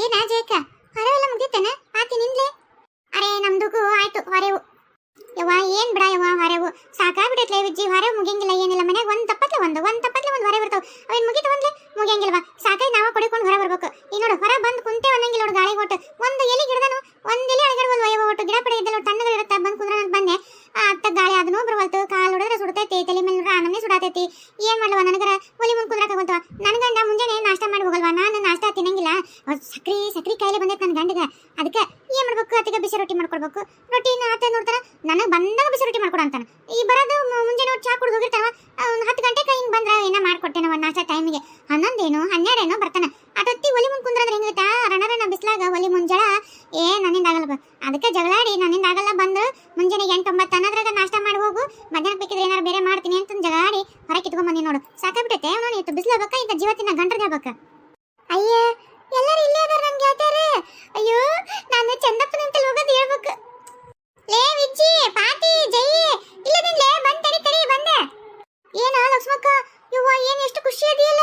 ಏನ ಜಯಕ ಹೊರವೆಲ್ಲ ಮುಗಿತೇನ ಆತಿ ನಿನ್ಲೆ ಅರೆ ನಮ್ದುಗೂ ಆಯ್ತು ಹೊರೆವು ಯವ್ವ ಏನ್ ಬಿಡ ಯವ್ವ ಹೊರೆವು ಸಾಕಾಗ್ಬಿಡೈತ್ಲೆ ವಿಜ್ಜಿ ಹೊರೆ ಮುಗಿಯಂಗಿಲ್ಲ ಏನಿಲ್ಲ ಮನ್ಯಾಗ ಒಂದ್ ತಪ್ಪತ್ಲೆ ಒಂದು ಒಂದ್ ತಪ್ಪತ್ಲೆ ಒಂದ್ ಹೊರೆ ಬರ್ತಾವ ಅವೇನ್ ಮುಗಿತ ಒಂದ್ಲೆ ಮುಗಿಯಂಗಿಲ್ವಾ ಸಾಕೈ ನಾವ ಕೊಡಿಕೊಂಡು ಹೊರ ಬರ್ಬೇಕು ಈ ನೋಡು ಹೊರ ಬಂದ್ ಕುಂತೆ ಅನ್ನಂಗಿಲ್ಲ ನೋಡು ಗಾಳಿ ಕೊಟ್ಟು ಒಂದು ಎಲಿ ಗಿಡದನು ಒಂದ್ ಎಲಿ ಅಳಗಡ್ವಲ್ವ ಯವ್ವ ಒಟ್ಟು ಗಿಡ ಪಡೆ ಇದ್ದಲ್ಲ ತಣ್ಣಗಿರುತ್ತೆ ಬಂದ್ ಕುಂದ್ರ ಅಂತ ಬಂದೆ ಆ, ಅತ್ತ ಗಾಳಿ ಅದನ್ನೂ ಬರವಲ್ತು ಕಾಲ್ ಹೊಡೆದ್ರೆ ಸುಡ್ತೈತಿ ತಲೆ ಮೇಲೆ ನೋಡ್ರ ನಮ್ಮನೆ ಸುಡಾತೈತಿ ಏನ್ ಮಾಡ್ಲವ ನನಗರ ಒಲಿ ಮುಂದ್ ಕುಂದ್ರಾಕ ಬಂತವ ನನ್ ಗಂಡ ಮುಂಜಾನೆ ನಾಷ್ಟ ಮಾಡಿ ಹೋಗಲ್ವಾ ನಾನು ನಾಷ್ಟ ತಿನ್ನಂಗಿಲ್ಲ ಅವ್ರ್ ಸಕ್ರಿ ಸಕ್ರಿ ಕಾಯಿಲೆ ಬಂದೈತೆ ನನ್ನ ಗಂಡಗ ಅದಕ್ಕೆ ಏನ್ ಮಾಡ್ಬೇಕು? ಅತ್ತಿಗೆ ಬಿಸಿ ರೊಟ್ಟಿ ಮಾಡ್ಕೊಡ್ಬೇಕು. ರೊಟ್ಟಿ ಆತ ನೋಡ್ತಾರ ನನಗೆ ಬಂದಾಗ ಬಿಸಿ ರೊಟ್ಟಿ ಮಾಡ್ಕೊಡ ಅಂತಾನ. ಈ ಬರೋದು ಮುಂಜಾನೆ ಚಾ ಕುಡ್ದು ಹೋಗಿರ್ತಾವ ಒಂದು ಹತ್ತು ಗಂಟೆಗೆ ಹಿಂಗೆ ಬಂದ್ರ ಏನ ಮಾಡ್ಕೊಟ್ಟೆ ನಾವು ನಾಷ್ಟ ಟೈಮಿಗೆ ಹನ್ನೊಂದೇನು, ಹನ್ನೆರಡೇನೋ ಬರ್ತಾನ. ಅದತ್ತಿ ಒಲಿ ಮುಂದ್ ಕುಂದ್ರಂದ್ರೆ ಹೆಂಗೈತಾ? ರಣರಣ ಬಿಸ್ಲಾಗ ಒಲಿ ಮುಂಜಾಳ ಏ, ನನ್ನಿಂದ ಆಗಲ್ಲ. ಅದಕ್ಕೆ ಜಗಳಾಡಿ, ನನ್ನಿಂದ ಆಗಲ್ಲ ಬಂದು ಮುಂಜಾನೆ ಎಂಟು ಒಂಬತ್ತು ಅನ್ನೋದ್ರಾಗ ನಾಷ್ಟ ಮಾಡಿ ಹೋಗು. ಮಧ್ಯಾಹ್ನ ಬೇಕಿದ್ರೆ ಏನಾರು ಬೇರೆ ಮಾಡ್ತೀನಿ ಅಂತ ಜಗಳಾಡಿ ಹೊರಗೆ ಕಿತ್ಕೊಂಬಂದಿ ನೋಡು. ಸಾಕಾಗ್ಬಿಟ್ಟೈತೆ? ಅವನು ಇತ್ತು ಬಿಸಿಲಾಗಕ್ಕ ಇಂಥ ಜೀವತ್ತಿನ ಗಂಟರ್ ಹೇಳ್ಬೇಕ ಅಯ್ಯ ಎಲ್ಲರೂ ಇಲ್ಲೇ ಅದಾರ ನನ್ ಗೆಳತಿಯರು ಅಯ್ಯೋ ನಾನು ಚಂದಪ್ಪನ ಅಂತ ಹೋಗೋದು ಹೇಳ್ಬೇಕು ಲೇ ವಿಜ್ಜಿ ಪಾತಿ ಜೈ ಇಲ್ಲದಿನ್ಲೇ ಬಂದ್ ತಡಿ ತಡಿ ಬಂದೆ ಏನ ಲಕ್ಷ್ಮಕ್ಕ ಯವ್ವ ಏನ್ ಎಷ್ಟು ಖುಷಿ ಅದೆಯಲ್ಲ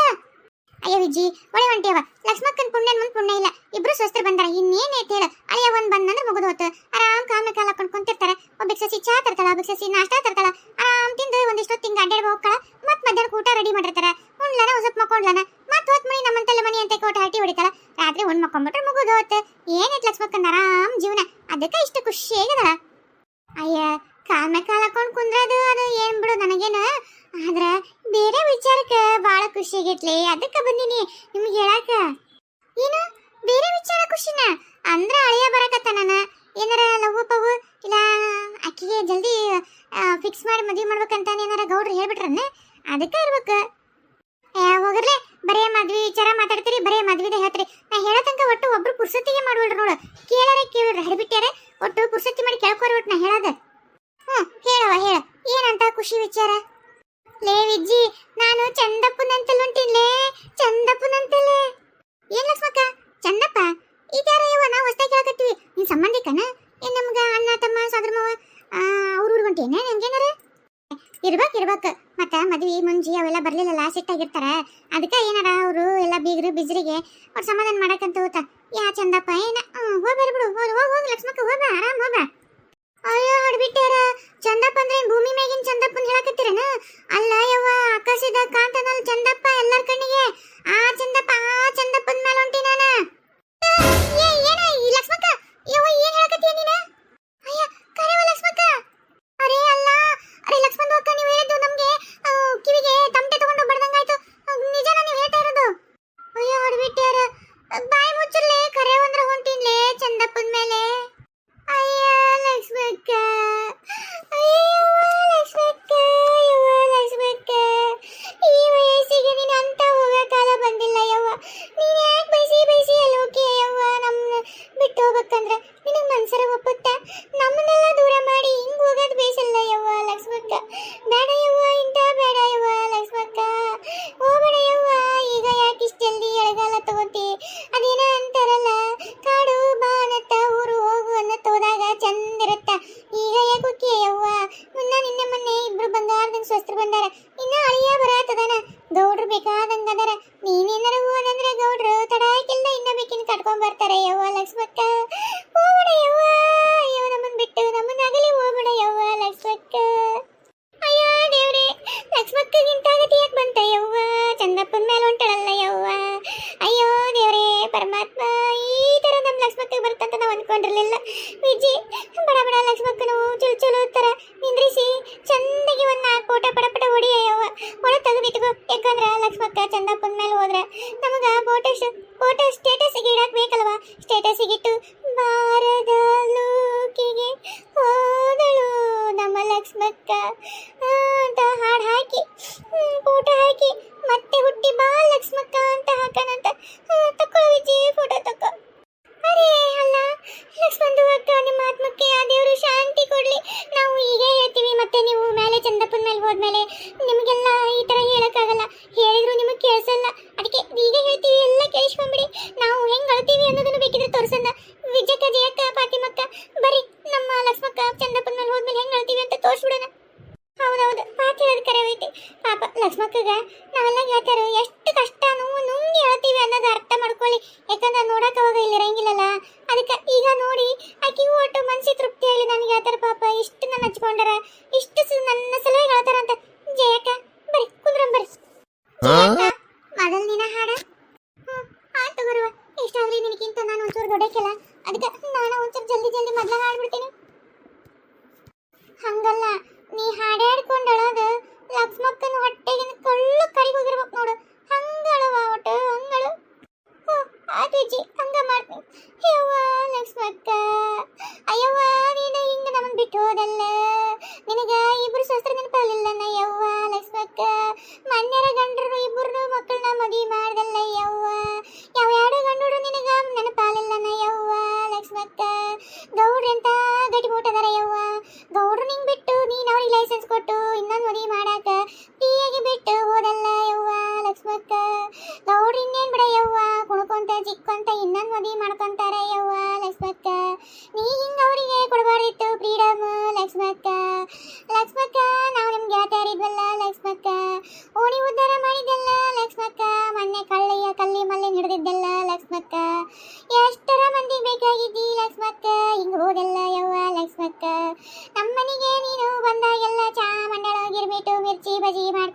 ಅಯ್ಯ ವಿಜ್ಜಿ ಒಳ್ಳೆ ಹೊಂಟಿಯವ ಲಕ್ಷ್ಮಕ್ಕನ್ ಪುಣ್ಯ ಮುಂದ್ ಪುಣ್ಯ ಇಲ್ಲ ಇಬ್ರು ಸ್ವಸ್ಥರು ಬಂದಾರ ಇನ್ನೇನ್ ಐತೆ ಹೇಳ ಅಯ್ಯ ಒಂದ್ ಬಂದಂದ್ರೆ ಮುಗಿದು ಹೋತು ಆರಾಮ್ ಕಾಮ ಕಾಲ ಹಾಕೊಂಡ್ ಕುಂತಿರ್ತಾರ ಒಬ್ಬಕ್ ಸಸಿ ಚಾ ತರ್ತಾಳ ಒಬ್ಬಕ್ ಸಸಿ ನಾಷ್ಟಾ ತರ್ತಾಳ ಆರಾಮ್ ತಿಂದು ಒಂದಿಷ್ಟು ತಿಂಗ ಅಡ್ಡಾಡ್ ಹೋಗ್ಕಳ ಮತ್ ಮಧ್ಯಾಹ್ನ ಊಟ ರೆಡಿ ಮಾಡಿರ್ತಾರ ಉಣ್ಲನ ಒಂದ್ ಸ್ವಲ್ಪ ಮಕ್ಕೊಂಡ್ಲನ ಮತ್ ಹೊತ್ ಮನಿ ನಮ್ಮಂತಲ್ಲ ಮನಿ ಅಂತ ಕೋಟ ಹಟ್ಟಿ ಹೊಡಿತಾಳ ರಾತ್ರಿ ಉಣ್ ಮಕ್ಕೊಂಡ್ಬಿಟ್ರೆ ಮುಗಿದು ಹೋತ್ ಏನೈತ್ ಲಕ್ಷ್ಮಕ್ಕನ್ ಆರಾಮ್ ಜೀವನ ಅದಕ್ಕೆ ಇಷ್ಟು ಖುಷಿಯಾಗಿದಾಳ ಅಯ್ಯ ಕಾಲ ಕಾಲ ಹಾಕೊಂಡ್ ಕುಂದ್ರದು ಅದು ಏನ್ ಬಿಡು ನನಗೇನ ಆದ್ರ ಬೇರೆ ವಿಚಾರಕ್ಕೆ ಬಹಳ ಖುಷಿ ಆಗೈತ್ಲೆ ಅದಕ್ಕೆ ಬಂದಿನಿ ನಿಮ್ಗೆ ಹೇಳಾಕ. ಏನು? ಬೇರೆ ವಿಚಾರ ಖುಷಿನ? ಅಂದ್ರ ಅಳಿಯ ಬರಕತ್ತ ನಾನು ಏನಾರ ಲವ್ ಪವ್ ಇಲ್ಲ ಅಕ್ಕಿಗೆ ಜಲ್ದಿ ಫಿಕ್ಸ್ ಮಾಡಿ ಮದ್ವೆ ಮಾಡ್ಬೇಕಂತ ಏನಾರ ಗೌಡ್ರು ಹೇಳ್ಬಿಟ್ರನ್ನ ಅದಕ್ಕೆ ಇರ್ಬೇಕು. ಹೋಗ್ರಲೆ, ಬರೇ ಮದ್ವಿ ವಿಚಾರ ಮಾತಾಡ್ತೀರಿ, ಬರೇ ಮದ್ವಿದ ಹೇಳ್ತೀರಿ. ನಾ ಹೇಳೋ ತನಕ ಒಟ್ಟು ಒಬ್ರು ಪುರ್ಸತಿಗೆ ಮಾಡ್ವಲ್ರಿ ನೋಡು. ಕೇಳಾರೆ ಕೇಳ್ರಿ ಹರಿಬಿಟ್ಟಾರೆ ಒಟ್ಟು ಪುರ್ಸತಿ ಮಾಡಿ ಕೇಳ್ಕೊರಿ ಒಟ್ಟು ನಾ ಹೇಳೋದು. ಹ್ಞೂ ಹೇಳವ ಹೇಳ. ಏನಂತ ಖುಷಿ ವಿಚಾರ? ಲೇ ವಿಜ್ಜಿ, ನಾನು ಚಂದಪ್ಪನಂತಲ್ ಹೊಂಟಿನ್ಲೇ ಚಂದಪ್ಪನಂತಲೇ. ಏನ್ ಲಕ್ಷ್ಮಕ್ಕ? ಚಂದಪ್ಪ? ಇದ್ಯಾರ ಇವ ನಾವು ಹೊಸ್ದಾಗಿ ಕೇಳಕತ್ತೀವಿ. ನಿನ್ ಸಂಬಂಧಿಕನ? ಏನ್ ನಮ್ಗ ಅಣ್ಣ, ತಮ್ಮ ಸೋದರ ಮಾವ ಅವ್ರ ಊರ್ ಹೊಂಟೇನ ಹೆಂಗೇನಾರ? ಇರ್ಬೇಕ್ ಇರ್ಬೇಕ್. ಮತ್ತ ಮದ್ವಿ, ಮುಂಜಿ ಅವೆಲ್ಲ ಬರ್ಲಿಲ್ಲಲ್ಲ ಸಿಟ್ಟಾಗಿರ್ತಾರ ಅದಕ್ಕೆ ಏನಾರ ಅವರು ಎಲ್ಲ ಬೀಗರು, ಬಿಜ್ರಿಗೆ ಅವ್ರ ಸಮಾಧಾನ ಮಾಡಕಂತ ಹೋತ. ಯಾ, ಚಂದಪ್ಪ, ಏನ? ಹೋಗ್ಬೇಡ ಬಿಡು. ಹೋಗ್ ಹೋಗ್ ಲಕ್ಷ್ಮಕ್ಕ, ಹೋಗ ಆರಾಮ್ ಹೋಗ ಅಯ್ಯೋ ಹೊಡ್ಬಿಟ್ಟಾರ ಚಂದಪ್ಪ ಅಂದ್ರೆ ಭೂಮಿ ಮೇಗಿನ ಚಂದಪ್ಪನ ಹೇಳಕತ್ತೀರನ? ಬರ್ತಾರೆ ಯವ್ವ ಲಕ್ಷ್ಮಕ್ಕ. ಫೋಟೋ ಸ್ಟೇಟಸ್ ಸ್ಟೇಟಸ್ಗೆ ಇಡಕ್ ಬೇಕಲ್ವಾ? ಸ್ಟೇಟಸ್ಗೆ ಇಟ್ಟು ಬೇಕಿದ್ರೆ ತೋರಿಸಣ್ಣ ವಿಜಯಕ್ಕ ಜಯಕ್ಕ ಜಲ್ದಿ ಜಲ್ದಿ ಮೊದ್ಲ ಹಾಡ್ಬಿಡ್ತೀನಿ ಹಂಗಲ್ಲ, ನೀ ಹಾಡಾಡ್ಕೊಂಡಳದ ಲಕ್ಷ್ಮಕ್ಕನ ಹೊಟ್ಟೆಗೆ ಕಳ್ಳು ಕರಿಗೋಗಿರ್ಬೇಕು ನೋಡು. ಹಂಗಳವ ಒಟ್ಟು ಹಂಗಳು ಅಜ್ಜಿ ಹಂಗ ಮಾಡ್ತೀನಿ ಯವ್ವ, ಲಕ್ಷ್ಮಕ್ಕ, ಅಯ್ಯವ್ವ, ನೀನು ಹಿಂಗ ನಮ್ಮನ್ ಬಿಟ್ಟು ಹೋದಲ್ಲ. ನಿನಗ ಇಬ್ರು ಶಸ್ತ್ರ ನೆನಪಾಗಲಿಲ್ಲ ಯವ್ವ, ಲಕ್ಷ್ಮಕ್ಕ? ಮನ್ಯರ ಗಂಡರು ಇಬ್ಬರು ಮಕ್ಕಳನ್ನ ಮದುವೆ ಮಾಡ್ದಲ್ಲ, ಯವ್ವ? ಯಾವ ಎರಡು ಗಂಡರು ನಿನಗ ನೆನಪಾಲಿಲ್ಲನ ಯವ್ವ, ಲಕ್ಷ್ಮಕ್ಕ? ಗೌಡ್ರಂತ ಗಟ್ಟಿ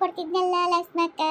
ಬಜಿ ಮಾಡ್ಕೊಡ್ತಿದ್ನಲ್ಲ ಲಕ್ಷ್ಮಕ್ಕ?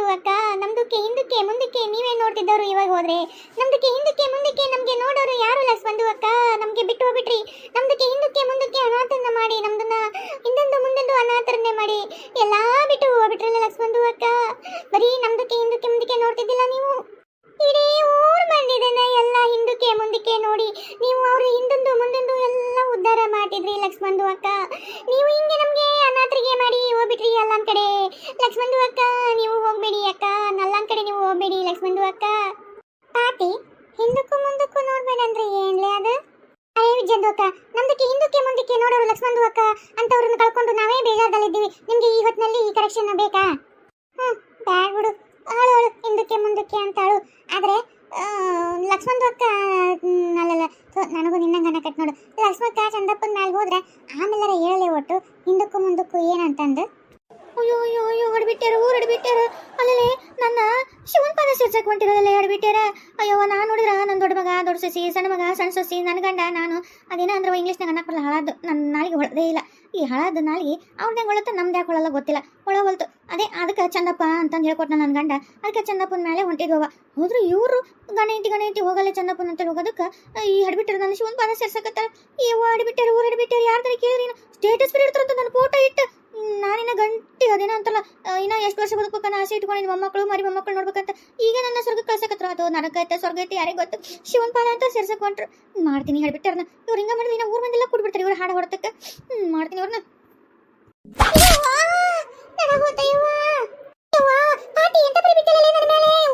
ಲಕ್ಷ್ಮಂದು ಅಕ್ಕ ನಮ್ದಕ್ಕೆ ಹಿಂದಕ್ಕೆ, ಮುಂದಕ್ಕೆ ನೀವೇ ನೋಡ್ತಿದ್ದವರು ಇವಾಗ ಹೋದ್ರೆ. ನಮ್ದಕ್ಕೆ ಹಿಂದಕ್ಕೆ, ಮುಂದಕ್ಕೆ ನಮ್ಗೆ ನೋಡೋರು ಯಾರು ಲಸ್ ಅಕ್ಕ? ನಮ್ಗೆ ಬಿಟ್ಟು ಹೋಗ್ಬಿಟ್ರಿ. ನಮ್ದಕ್ಕೆ ಹಿಂದಕ್ಕೆ, ಮುಂದಕ್ಕೆ ಅನಾಥರನ್ನ ಮಾಡಿ, ನಮ್ದನ್ನ ಹಿಂದೊಂದು ಮುಂದೊಂದು ಅನಾಥರನ್ನೇ ಮಾಡಿ ಎಲ್ಲಾ ಬಿಟ್ಟು ಹೋಗ್ಬಿಟ್ರಿ ಲಕ್ಷ್ಮಂದು ಅಕ್ಕ? ಬರೀ ನಮ್ದಕ್ಕೆ ಹಿಂದಕ್ಕೆ, ಮುಂದಕ್ಕೆ ನೋಡ್ತಿದ್ದಿಲ್ಲ ನೀವು? ಇಡೀ ಊರ್ ಬಂದಿದ್ದೇನೆ ಎಲ್ಲ ಹಿಂದಕ್ಕೆ ಮುಂದಕ್ಕೆ ನೋಡಿ ನೀವು ಅವ್ರ ಹಿಂದೊಂದು ಮುಂದೊಂದು ಎಲ್ಲ ಉದ್ಧಾರ ಮಾಡಿದ್ರಿ ಲಕ್ಷ್ಮಂದು ಅಕ್ಕ. ನೀವು ಹಿಂಗೆ ನಮಗೆ ಅನಾಥರಿಗೆ ಮಾಡಿ ಹೋಗ್ಬಿಟ್ರಿ ಎಲ್ಲನ್ ಕಡೆ. ಲಕ್ಷ್ಮಂದು ಅಕ್ಕ, ನೀವು ಹೋಗ್ಬೇಡಿ ಅಕ್ಕ. ನಲ್ಲನ್ ಕಡೆ ನೀವು ಹೋಗ್ಬೇಡಿ ಲಕ್ಷ್ಮಂದು ಅಕ್ಕ ಪಾಟಿ ಹಿಂದಕ್ಕೂ ಮುಂದಕ್ಕೂ ನೋಡ್ಬೇಡ ಅಂದ್ರೆ ಏನ್ಲೇ ಅದು ಅಯ್ಯ ವಿಜಯಂದು ಅಕ್ಕ ನಮ್ದಕ್ಕೆ ಹಿಂದಕ್ಕೆ ಮುಂದಕ್ಕೆ ನೋಡೋರು ಲಕ್ಷ್ಮಂದು ಅಕ್ಕ ಅಂತವ್ರನ್ನ ಕಳ್ಕೊಂಡು ನಾವೇ ಬೇಜಾರದಲ್ಲಿದ್ದೀವಿ ನಿಮ್ಗೆ ಈ ಹೊತ್ತಿನಲ್ಲಿ ಈ ಕರೆಕ್ಷನ್ ಬೇಕಾ ಹ್ಮ್ ಬ್ಯಾಡ್ ಬಿಡು ಅವಳು ಅವಳು ಹಿಂದಕ್ಕೆ ಮುಂದಕ್ಕೆ ಅಂತಾಳು ಆದ್ರೆ ಆ, ಲಕ್ಷ್ಮಂದು ಅಕ್ಕ ಹ್ಮ್, ಅಲ್ಲಲ್ಲ ಥು, ನನಗೂ ನಿನ್ನಂಗ ಕಟ್ ನೋಡು ಲಕ್ಷ್ಮಕ್ಕ ಚಂದಪ್ಪನ ಮ್ಯಾಲ ಹೋದ್ರೆ ಆಮೇಲೆ ಹೇಳಲೆ ಒಟ್ಟು ಹಿಂದಕ್ಕೂ ಮುಂದಕ್ಕೂ ಏನಂತಂದು ಅಯ್ಯೋ ಅಯ್ಯೋ ಅಯ್ಯೋ ಹೊಡ್ಬಿಟ್ಟಾರ ಊರ್ ಹೊಡ್ಬಿಟ್ಟಾರ ಅಲ್ಲೇ ನನ್ನ ಶಿವನ್ ಪಾದ ಸೇರ್ಸಕ್ ಹೊಂಟಿರೋದಲ್ಲ ಅಯ್ಯೋ, ನಾನು ನೋಡಿದ್ರ ನನ್ನ ದೊಡ್ಡ ಮಗ, ದೊಡ್ಡ ಸೊಸಿ, ಸಣ್ಣ ಮಗ, ಸಣ್ಣ ಸೊಸಿ ನನ್ನ ಗಂಡ, ನಾನು. ಅದೇನೋ ಅಂದ್ರೆ ಇಂಗ್ಲೀಷ್ನಾಗ ಅನ್ನಕ್ಕೆ ಬರಲ್ಲ ಹಳದು ನನ್ನ ನಾಲಿಗೆ ಹೊಳದೇ ಇಲ್ಲ. ಈ ಹಳಾದ ನಾಲಿಗೆ ಅವ್ರದ್ದೇ ಹೊಳತ್ತ, ನಮ್ದು ಯಾಕೆ ಹೊಳಲ್ಲ ಗೊತ್ತಿಲ್ಲ. ಹೊಳ ಹೊಲ್ತು ಅದೇ, ಅದಕ್ಕೆ ಚಂದಪ್ಪ ಅಂತಂದು ಹೇಳ್ಕೊಟ್ಟ ನನ್ನ ಗಂಡ. ಅದಕ್ಕೆ ಚಂದಪ್ಪನ ಮೇಲೆ ಹೊಂಟಿದ್ವವ ಹೋದ್ರು ಇವರು ಗಣ ಇಂಟಿ ಗಣ ಇಂಟಿ ಹೋಗಲ್ಲ ಚಂದಪ್ಪನ ಅಂತ ಹೋಗೋದಕ್ಕೆ ಈ ಹಡ್ಬಿಟ್ಟರು ನನ್ನ ಶಿವನ್ ಪಾದ ಸೇರ್ಸಕತ್ತಾರ ಈ ಹಡ್ಬಿಟ್ಟಾರ ಊರು ಹಡ್ಬಿಟ್ಟಾರ ಯಾರ್ದಾರ ಕೇಳಿದ್ರಿ ಸ್ಟೇಟಸ್ ಬಿಡ್ ಇಡ್ತಾರಂತ ನನ್ನ ಫೋಟೋ ಇಟ್ಟು. ನಾನಿನ್ನ ಗಂಟಿ ಅದೇನೋ ಅಂತಲ್ಲ ಇನ್ನ ಎಷ್ಟು ವರ್ಷ ಬದುಕಬೇಕನ್ನ ಆಸೆ ಇಟ್ಕೊಂಡಿನಿ ಮೊಮ್ಮಕ್ಕಳು, ಮರಿ ಮೊಮ್ಮಕ್ಕಳು ನೋಡ್ಬೇಕಂತ ಈಗ ನನ್ನ ಸ್ವರ್ಗ ಕಳ್ಸಕತ್ರ. ಅದು ನರಕ ಐತೆ, ಸ್ವರ್ಗ ಐತೆ, ಯಾರಿಗೆ ಗೊತ್ತು? ಶಿವನ್ ಪಾದ ಅಂತ ಸೇರ್ಸಕ್ ಹೊಂಟ್ರು. ಮಾಡ್ತೀನಿ ಹೇಳ್ಬಿಟ್ಟಾರನ ಇವ್ರು ಹಿಂಗ ಮಾಡಿದ್ರೆ ಇನ್ನ ಊರ್ ಮಂದಿಲ್ಲ ಕೂಡ್ಬಿಡ್ತಾರೆ ಇವ್ರು ಹಾಡು ಹೊಡ್ತಕ್ಕೆ ಮಾಡ್ತೀನಿ ಅವ್ರನ್ನ. ನನ್ನ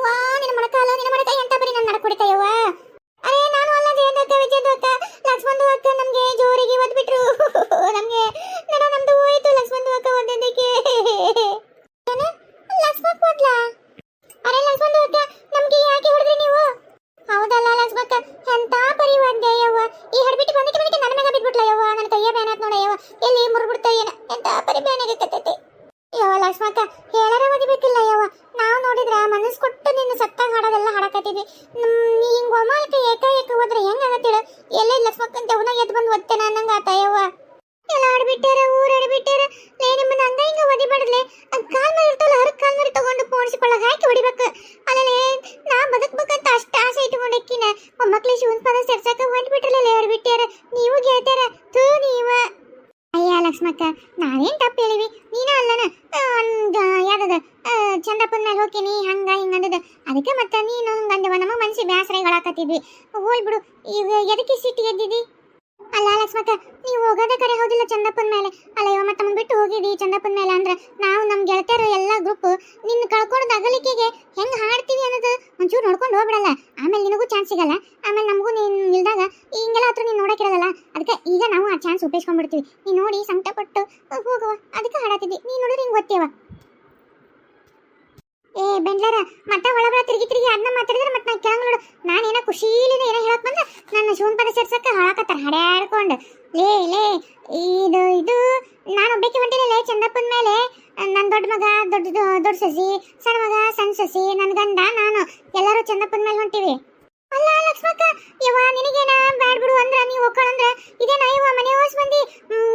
ವಾ ನಿನ್ನ ಮೊಣಕಾಲ ಎಂತ ಬರಿ ನನ್ನ ನಡ್ಕೊಡಿತಾಯವ್ವ ಅರೆ, ನಾನು ಅಲ್ಲ ಜಯಂತ ವಿಜಯಂತ ಲಕ್ಷ್ಮಣ್ ಅಕ್ಕ ನಮಗೆ ಜೋರಿಗೆ ಒದ್ಬಿಟ್ರು. ನಮಗೆ ನಡ ನಮ್ದು ಹೋಯ್ತು ಲಕ್ಷ್ಮಣ್ ಅಕ್ಕ ಒದ್ದಕ್ಕೆ ಲಕ್ಷ್ಮಕ್ ಅರೆ ಲಕ್ಷ್ಮಣ್ ಅಕ್ಕ, ನಮಗೆ ಯಾಕೆ ನೀವು? ಹೌದಲ್ಲ ಲಕ್ಷ್ಮಕ್ಕ ಎಂತ ಪರಿ ಒದ್ದೆ ಈ ಹಡ್ಬಿಟ್ಟು ಬಂದಿಟ್ಟು ಬಂದಿಟ್ಟು ನನ್ನ ನನ್ನ ಕೈಯ ಬೇನಾತ್ ನೋಡ ಯವ್ವ. ಇಲ್ಲಿ ಮುರ್ಬಿಡ್ತಾ ಏನ? ಎಂತ ಪರಿ ಬೇನಾಗತ್ತೈತೆ ಯವ್ವ ಲಕ್ಷ್ಮಕ್ಕ ತೂ ನೀವ ಅಯ್ಯ ಲಕ್ಷ್ಮಕ್ಕ ನಾನೇನ್ ತಪ್ಪು ಹೇಳಿವಿ ನೀನ ಅಲ್ಲನ? ಯಾವ್ದದ ಚಂದಪ್ಪನ ಮೇಲೆ ಹೋಗ್ತೀನಿ ಹಂಗ ಹಿಂಗಂದದ ಅದಕ್ಕೆ ಮತ್ತೆ ನೀನು ಹಂಗಂದವ ನಮ್ಮ ಮನ್ಸಿ ಬ್ಯಾಸರಗಳಾಕತ್ತಿದ್ವಿ ಹೋಲ್ ಬಿಡು ಈಗ ಎದಕ್ಕೆ ಸಿಟ್ಟು ಎದ್ದಿದಿ? ಅಲ್ಲ, ಲಕ್ಷ್ಮಕ್ಕ, ನೀವು ಹೋಗೋದ ಕರೆ ಹೌದಿಲ್ಲ ಚಂದಪ್ಪನ ಮೇಲೆ. ಅಲ್ಲ ಇವ ಮತ್ತೆ ಬಿಟ್ಟು ಹೋಗಿದಿ ಚಂದಪ್ಪನ ಮೇಲೆ ಅಂದ್ರೆ ನಾವು ನಮ್ಮ ಗೆಳತಿಯರು ಎಲ್ಲ ಗ್ರೂಪ್ ನಿನ್ನ ಕಳ್ಕೊಂಡು ಅಗಲಿಕೆಗೆ ಹೆಂಗ್ ಹಾಡ್ತೀವಿ ಅನ್ನೋದು ಒಂಚೂರು ನೋಡ್ಕೊಂಡು ಹೋಗ್ಬಿಡಲ್ಲ. ಆಮೇಲೆ ನಿನಗೂ ಚಾನ್ಸ್ ಸಿಗಲ್ಲ. ಆಮೇಲೆ ನಮಗೂ ನೀನು ಇಲ್ದಾಗ ಹಿಂಗೆಲ್ಲ ಹತ್ರ ನೀನು ನೋಡಕ್ಕಿರಲ್ಲ. ಅದಕ್ಕೆ ಈಗ ನಾವು ಆ ಚಾನ್ಸ್ ಉಪಯೋಗಿಸ್ಕೊಂಡ್ಬಿಡ್ತೀವಿ ನೀನು ನೋಡಿ ಸಂಕಟ ಪಟ್ಟು ಹೋಗುವ, ಅದಕ್ಕೆ ಹಾಡಾತಿದ್ದಿ. ನೀನು ನೋಡಿದ್ರೆ ಹಿಂಗೆ ಗೊತ್ತೇವ ಏ, ಬೆಂಡ್ಲಾರ, ಮತ್ತೆ ಒಳಬಳ ತಿರುಗಿ ತಿರುಗಿ ಅದನ್ನ ಮಾತಾಡಿದ್ರೆ ಮತ್ತೆ ನಾ ಕೇಳಂಗ್ ನೋಡು. ನಾನೇನ ಖುಷಿಲಿನ ಏನೋ ಹೇಳಕ್ ಬಂದ? ನನ್ನ ಶಿವನ್ ಪದ ಸೇರ್ಸಕ್ಕೆ ಹಾಳಾಕತ್ತಾರ ಹಾಡ್ಯಾಡ್ಕೊಂಡು ಲೇ ಲೇ, ಇದು ಇದು, ನಾನು ಒಬ್ಬಕ್ಕೆ ಲೇ ಚಂದಪ್ಪನ ಮೇಲೆ. ನನ್ನ ದೊಡ್ಡ ಮಗ, ದೊಡ್ಡ ದೊಡ್ಡ ಸಸಿ, ಸಣ್ಣ ಮಗ, ಸಣ್ಣ ಸಸಿ ನನ್ನ ಗಂಡ, ನಾನು, ಎಲ್ಲರೂ ಚಂದಪ್ಪನ ಮೇಲೆ ಹೊಂಟಿವಿ. ಅಲ್ಲ, ಲಕ್ಷ್ಮಕ್ಕ, ಯವ್ವ, ನಿನಗೇನ ಬ್ಯಾಡ್ ಬಿಡು ಅಂದ್ರ, ನೀವು ಹೋಗ್ಕೊಳ್ಳಂದ್ರ ಇದೇನ ಯವ್ವ ಮನೆ ಹೋಸ್ ಬಂದಿ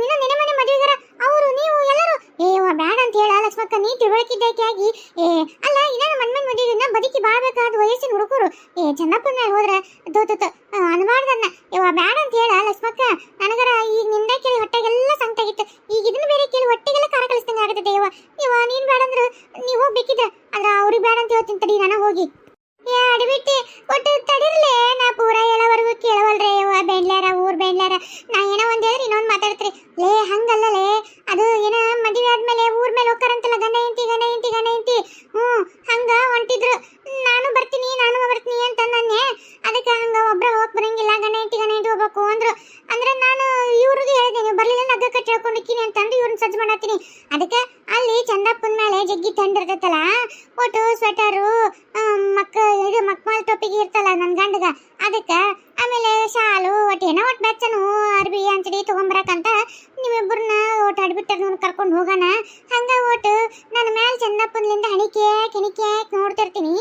ಇನ್ನ ನೆನೆ ಮನೆ ಮದುವೆಗಾರ, ಅವರು, ನೀವು, ಎಲ್ಲರೂ. ಏ ಬ್ಯಾಡ ಅಂತ ಹೇಳ ಲಕ್ಷ್ಮಕ್ಕ, ನೀ ತಿಳುವಳಿಕಿದ್ದಕ್ಕೆ ಆಗಿ? ಏ ಅಲ್ಲ ಇನ್ನ ಮನ್ ಮನ್ ಮದುವೆ ಇನ್ನ ಬದುಕಿ ಬಾಳ್ಬೇಕಾದ ವಯಸ್ಸಿನ ಹುಡುಗರು ಏ ಚನ್ನಪ್ಪನ ಹೋದ್ರೆ ದೋ ದೋ ಅನ್ಬಾರ್ದನ್ನ ಇವ ಬ್ಯಾಡ ಅಂತ ಹೇಳ, ಲಕ್ಷ್ಮಕ್ಕ, ನನಗರ ಈಗ ನಿಂದ ಕೇಳಿ ಹೊಟ್ಟೆಗೆಲ್ಲ ಸಂಕಟಾಗಿತ್ತು ಈಗ ಇದನ್ನ ಬೇರೆ ಕೇಳಿ ಹೊಟ್ಟೆಗೆಲ್ಲ ಕಾರ ಕಳಿಸ್ದಂಗೆ ಆಗುತ್ತೆ ಇವ ಇವ ನೀನ್ ಬೇಡ ಅಂದ್ರ ನೀವು ಹೋಗ್ಬೇಕಿದ್ರೆ. ಆದ್ರ ಅವ್ರಿಗೆ ಬೇಡ ಅಂತ ಹೇಳ್ತೀನಿ ತಡಿ, ನಾನು ಹೋಗಿ. ಏ, ಅಡ್ಬಿಟ್ಟಿ, ಒಟ್ಟು ತಡಿರ್ಲೆ, ನಾ ಪೂರ ಎಲ್ಲವರೆಗೂ ಕೇಳವಲ್ರಿ, ಯವ್ವ, ಬೆಂಡ್ಲಾರ, ಊರ್ ಬೆಂಡ್ಲಾರ. ನಾ ಏನೋ ಒಂದ್ ಹೇಳಿದ್ರೆ ಇನ್ನೊಂದ್ ಮಾತಾಡ್ತ್ರಿ. ಲೇ ಹಂಗಲ್ಲ ಲೇ ಅದು ಏನ ಮದುವೆ ಆದ್ಮೇಲೆ ಊರ್ ಮೇಲೆ ಹೋಗ್ತಾರಂತಲ್ಲ ಗಂಡ ಹೆಂಡತಿ ಗಂಡ ಹೆಂಡತಿ. ಹಣಿಕೆ ಕೆಣಿಕೆ ನೋಡ್ತಿರ್ತೀನಿ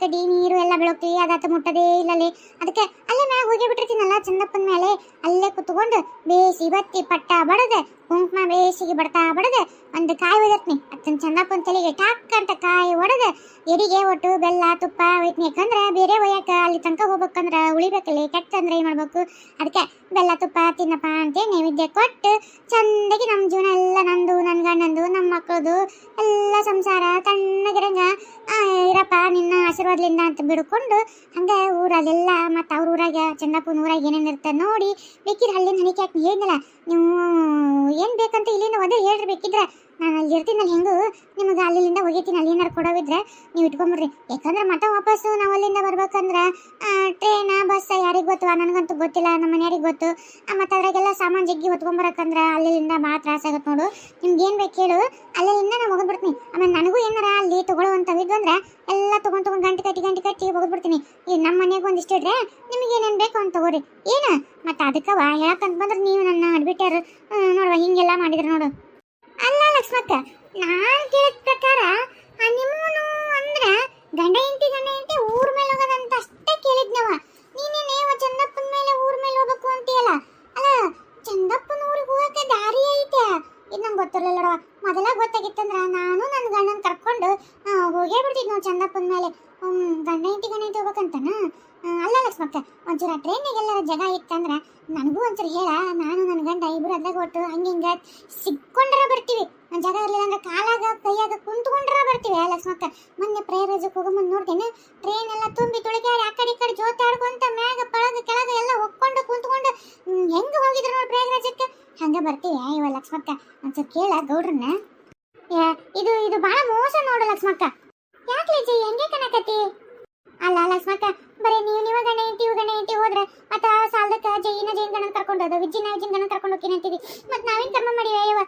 ಕಡ್ಡಿ ನೀರು ಎಲ್ಲ ಬೆಳಗ್ತೀವಿ ಅದಾತ ಮುಟ್ಟದೇ ಇಲ್ಲಲ್ಲಿ. ಅದಕ್ಕೆ ಅಲ್ಲೇ ಮ್ಯಾಗ ಹೋಗಿ ಬಿಟ್ಟಿರ್ತೀನಲ್ಲ ಚಂದಪ್ಪನ ಮೇಲೆ. ಅಲ್ಲೇ ಕುತ್ಕೊಂಡು ಬೇಸಿ ಬತ್ತಿ ಪಟ್ಟ ಬಡದೆ, ಕುಂಕುಮ ಬೇಸಿಗೆ ಬಡ್ತಾ ಬಡದೆ ಒಂದು ಕಾಯಿ ಒಯ್ದತ್ನಿ ಚಂದಪ್ಪನ ತಲೆಗೆ ಟಾಕ್ ಅಂತ ಕಾಯಿ ಒಡೆದ ಎಡಿಗೆ ಒಟ್ಟು ಬೆಲ್ಲ, ತುಪ್ಪ ಒಯ್ತೀನಿ ಯಾಕಂದ್ರೆ ಬೇರೆ ಒಯ್ಯಕ ಅಲ್ಲಿ ತನಕ ಹೋಗ್ಬೇಕಂದ್ರೆ ಉಳಿಬೇಕಲ್ಲಿ, ಕೆಟ್ಟಂದ್ರೆ ಏನು ಮಾಡಬೇಕು? ಅದಕ್ಕೆ ಬೆಲ್ಲ, ತುಪ್ಪ, ತಿನ್ನಪ್ಪ ಅಂತ ನೈವೇದ್ಯ ಕೊಟ್ಟು ಚಂದಾಗಿ ನಮ್ಮ ಜೀವನ ಎಲ್ಲ ನಂದು ನನ್ನ ಗಂಡಂದು ನಮ್ಮ ಮಕ್ಕಳದು ಎಲ್ಲ ಸಂಸಾರ ತಣ್ಣಗಿರಂಗ. ಇರಪ್ಪ, ನಿನ್ನ ಆಶೀರ್ವಾದದಿಂದ ಅಂತ ಬಿಡ್ಕೊಂಡು ಹಂಗೆ ಊರಲ್ಲೆಲ್ಲ ಮತ್ತು ಅವ್ರ ಊರಾಗ ಚಂದಪ್ಪನ ಊರಾಗ ಏನೇನು ಇರ್ತದೆ ನೋಡಿ, ಬೇಕಿದ್ರೆ ಅಲ್ಲಿಂದ ಹಣಿಕೆ ಹಾಕಿ ಏನಿಲ್ಲ ನೀವು ಏನು ಬೇಕಂತ ಇಲ್ಲಿಂದ ಒಂದೇ ಹೇಳ್ರಿ ಬೇಕಿದ್ರೆ. ಇರ್ತೀನಲ್ಲ ಹೆಂಗು? ನಿಮಗೆ ಅಲ್ಲಿಂದ ಹೋಗಿರ್ತೀನಿ ಅಲ್ಲಿ ಏನಾರು ಕೊಡೋವಿದ್ರೆ ನೀವು ಇಟ್ಕೊಂಬಿಡ್ರಿ. ಯಾಕಂದ್ರೆ ಮತ್ತೆ ವಾಪಸ್ಸು ನಾವು ಅಲ್ಲಿಂದ ಬರ್ಬೇಕಂದ್ರೆ ಟ್ರೈನ ಬಸ್ ಯಾರಿಗೆ ಗೊತ್ತು? ನನಗಂತೂ ಗೊತ್ತಿಲ್ಲ ನಮ್ಮ ಮನೆಯವ್ರಿಗೆ ಗೊತ್ತು. ಮತ್ತು ಅದ್ರಾಗೆಲ್ಲ ಸಾಮಾನು ಜಗ್ಗಿ ಹೊತ್ಕೊಂಬರಕಂದ್ರೆ ಅಲ್ಲಿಂದ ಭಾಳ ತ್ರಾಸ ಆಗತ್ತೆ ನೋಡು. ನಿಮ್ಗೆ ಏನು ಬೇಕು ಹೇಳು ಅಲ್ಲಿಂದ ನಾನು ಹೋಗ್ಬಿಡ್ತೀನಿ. ಆಮೇಲೆ ನನಗೂ ಏನಾರ ಅಲ್ಲಿ ತೊಗೊಳ್ಳುವಂಥವಿದ್ದು ಅಂದ್ರೆ ಎಲ್ಲ ತೊಗೊಂಡು ತೊಗೊಂಡು ಗಂಟೆ ಕಟ್ಟಿ ಗಂಟೆ ಕಟ್ಟಿ ಹೋಗ್ಬಿಡ್ತೀನಿ. ಈಗ ನಮ್ಮ ಮನೆಗೆ ಒಂದಿಷ್ಟು ಇಡ್ರೆ ನಿಮಗೆ ಏನೇನು ಬೇಕು ಅಂತ ತಗೋರಿ. ಏನು? ಮತ್ತು ಅದಕ್ಕೆ ಯಾಕಂತ ಬಂದ್ರೆ ನೀವು ನನ್ನ ಅಡ್ಬಿಟ್ಟಾರು ನೋಡುವ, ಹಿಂಗೆಲ್ಲ ಮಾಡಿದ್ರು ನೋಡು. ಲಕ್ಷ್ಮಕ್ಕ ನಾನು ಕೇಳಿದ ಪ್ರಕಾರ ಹನಿಮೂನು ಅಂದ್ರೆ ಗಂಡ ಹೆಂಡತಿ ಗಂಡ ಹೆಂಡತಿ ಊರ್ ಮೇಲೆ ಹೋಗೋದಂತ ಅಷ್ಟೇ ಕೇಳಿದ್ನವ. ನೀನೇನೇ ಚಂದಪ್ಪನ ಮೇಲೆ ಊರ್ ಮೇಲೆ ಹೋಗ್ಬೇಕು ಅಂತೀಯಲ್ಲ? ಅಲ್ಲ, ಚಂದಪ್ಪನ ಊರಿಗೆ ಹೋಗಕ್ಕೆ ದಾರಿ ಐತೆ. ಇದು ನಂಗೆ ಗೊತ್ತಿರಲಿಲ್ಲ ಮೊದಲ ಗೊತ್ತಾಗಿತ್ತಂದ್ರ ನಾನು ನನ್ನ ಗಂಡನ ಕರ್ಕೊಂಡು ಹೋಗೇ ಬಿಡ್ತಿದ್ ನಾವು ಚಂದಪ್ಪನ ಮೇಲೆ. ಗಂಡ ಹೆಂಡತಿ ಗಂಡ ಹೆಂಡತಿ ಹೋಗ್ಬೇಕಂತನ? ಅಲ್ಲ ಲಕ್ಷ್ಮಕ್ಕ, ಒಂಚೂರ ಟ್ರೈನಿಗೆಲ್ಲರ ಜಾಗ ಇತ್ತಂದ್ರ ನನಗೂ ಒಂಚೂರು ಹೇಳ. ನಾನು ನನ್ನ ಗಂಡ ಇಬ್ರು ಅದ್ರಾಗ ಒಟ್ಟು ಹಂಗೆ ಹಿಂಗೆ ಸಿಕ್ಕೊಂಡ್ರೆ ಬರ್ತೀವಿ. ಜಾಗ ಇರಲಿಲ್ಲ ಅಂದ್ರೆ ಕಾಲಾಗ, ಕೈಯಾಗ ಕುಂತ್ಕೊಂಡ್ರ ಬರ್ತೀವಿ. ಲಕ್ಷ್ಮಕ್ಕ ಮೊನ್ನೆ ಪ್ರೇಯರ್ ಹೋಗೋ ಮುಂದೆ ನೋಡ್ತೇನೆ ಟ್ರೈನ್ ಎಲ್ಲ ತುಂಬಿ ತುಳಿಕಾಡಿ ಆ ಕಡೆ ಈ ಕಡೆ ಜೋತಾಡ್ಕೊಂತ ಮ್ಯಾಗ, ಪಳಗ, ಕೆಳಗ ಎಲ್ಲ ಹೊಕ್ಕೊಂಡು ಕುಂತ್ಕೊಂಡು ಹೆಂಗೆ ಹೆಂಗ್ ಹೋಗಿದ್ರು ನೋಡಿ ಪ್ರಯಾಗರಾಜಕ್ಕೆ ಹಂಗೆ ಬರ್ತೀವಿ ಇವ ಲಕ್ಷ್ಮಕ್ಕ ಒಂಚೂರು ಕೇಳ ಗೌಡ್ರನ್ನ. ಇದು ಇದು ಭಾಳ ಮೋಸ ನೋಡು ಲಕ್ಷ್ಮಕ್ಕ. ಯಾಕೆ ಜೈ ಹೆಂಗೆ ಕಣಕತಿ ಅಲ್ಲ, ಲಕ್ಷ್ಮಕ್ಕ, ಬರೀ ನೀವು ನೀವು ಗಣ ಹೆಂಡತಿ ಗಣ ಹೆಂಡತಿ ಹೋದ್ರೆ ಮತ್ತೆ ಸಾಲದಕ್ಕ ಜೈನ ಜೈನ್ ಗಣನ ಕರ್ಕೊಂಡು ಹೋದ, ವಿಜ್ಜಿನ ವಿಜ್ಜಿನ ಗಣನ ಕರ್ಕೊಂಡು ಹೋಗ್ತೀನಿ ಅಂತೀವಿ. ಮತ್ತೆ ನಾವೇನ್ ಕರ್ಮ ಮಾಡಿ ಅಯ್ಯವ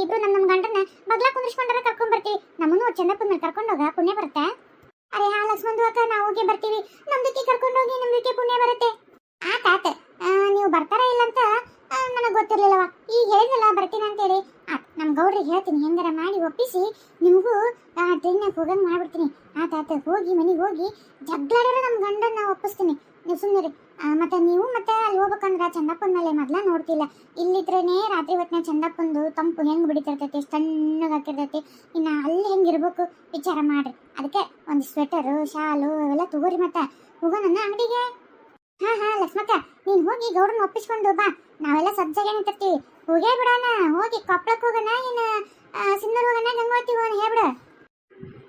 ಇಬ್ರು ನಮ್ ನಮ್ ಗಂಡನ ಬಗ್ಲಾ ಕುಂದ್ರಿಸ್ಕೊಂಡ್ರೆ ಕರ್ಕೊಂಡ್ ಬರ್ತೀವಿ. ನಮ್ಮನ್ನು ಚಂದಪ್ಪನ ಕರ್ಕೊಂಡು ಹೋಗ ಪುಣ್ಯ ಬರುತ್ತೆ ಅರೆ ಹಾ ಲಕ್ಷ್ಮಂದು ಅಕ್ಕ ನಾವು ಹೋಗಿ ಬರ್ತೀವಿ ನಮ್ದಕ್ಕೆ ಕರ್ಕೊಂಡು ಹೋಗಿ ನಮ್ದಕ್ಕೆ ಪುಣ್ಯ ಬರುತ್ತೆ ಆತ ಆತ ಆ, ನೀವು ಬರ್ತಾರ ಇಲ್ಲ ಅಂತ ನನಗೆ ಗೊತ್ತಿರ್ಲಿಲ್ಲವ ಈಗ ಹೇಳಿದ್ರಲ್ಲ ಬರ್ತೀನಿ ಅಂತೇಳಿ ಆತ್ ನಮ್ಮ ಗೌಡ್ರಿಗೆ ಹೇಳ್ತೀನಿ ಹೆಂಗಾರ ಮಾಡಿ ಒಪ್ಪಿಸಿ ನಿಮಗೂ ಟ್ರೈನ್ನಾಗ ಹೋಗಂಗೆ ಮಾಡ್ಬಿಡ್ತೀನಿ ಆತ ಆತ ಹೋಗಿ ಮನೆಗೆ ಹೋಗಿ ಜಗ್ಲಾಡ್ರ ನಮ್ಮ ಗಂಡನ್ನ ಒಪ್ಪಿಸ್ತೀನಿ ನೀವು ಸುಮ್ಮನೆ ಮತ್ತೆ ನೀವು ಮತ್ತೆ ಅಲ್ಲಿ ಹೋಗ್ಬೇಕಂದ್ರ ಚಂದಪ್ಪನ ಮೇಲೆ ಮೊದ್ಲ ನೋಡ್ತಿಲ್ಲ ಇಲ್ಲಿದ್ರೇನೆ ರಾತ್ರಿ ಚಂದಪ್ಪಂದು ತಂಪು ಹೆಂಗ್ ಬಿಡಿತಿರ್ತೈತಿ, ಸಣ್ಣಗೆ ತಣ್ಣಗೆ ಹಾಕಿರ್ತೈತಿ, ಇನ್ನ ಅಲ್ಲಿ ಹೆಂಗಿರ್ಬೇಕು ವಿಚಾರ ಮಾಡ್ರಿ. ಅದಕ್ಕೆ ಒಂದು ಸ್ವೆಟರು ಶಾಲು ಅವೆಲ್ಲ ತಗೋರಿ ಮತ್ತೆ. ಹೋಗೋಣ ಅಂಗಡಿಗೆ. ಹಾ ಹಾ, ಲಕ್ಷ್ಮಕ್ಕ, ನೀನು ಹೋಗಿ ಗೌಡನ ಒಪ್ಪಿಸ್ಕೊಂಡು ಬಾ. ನಾವೆಲ್ಲ ಸಜ್ಜಾಗೆ ನಿಂತಿರ್ತೀವಿ ಹೋಗೇ ಬಿಡೋಣ ಹೋಗಿ ಕೊಪ್ಪಳಕ್ಕೆ ಹೋಗೋಣ ಏನು ಸಿಂಧೂರ್ ಹೋಗೋಣ ಗಂಗೋತಿ ಹೋಗೋಣ ಹೇಳ್ಬಿಡ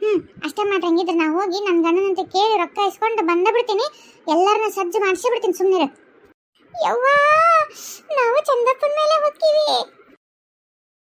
ಹ್ಮ್, ಅಷ್ಟೇ ಮಾಡ್ರಿ ಹಂಗಿದ್ರೆ ನಾ ಹೋಗಿ ನನ್ನ ಗಂಡನಂತ ಕೇಳಿ ರೊಕ್ಕ ಇಸ್ಕೊಂಡು ಬಂದ ಬಿಡ್ತೀನಿ. ಎಲ್ಲರನ್ನ ಸಜ್ಜು ಮಾಡಿಸಿ ಬಿಡ್ತೀನಿ ಸುಮ್ಮನೆ ಯವ್ವಾ, ನಾವು ಚಂದಪ್ಪನ ಮೇಲೆ ಹೋಗ್ತೀವಿ.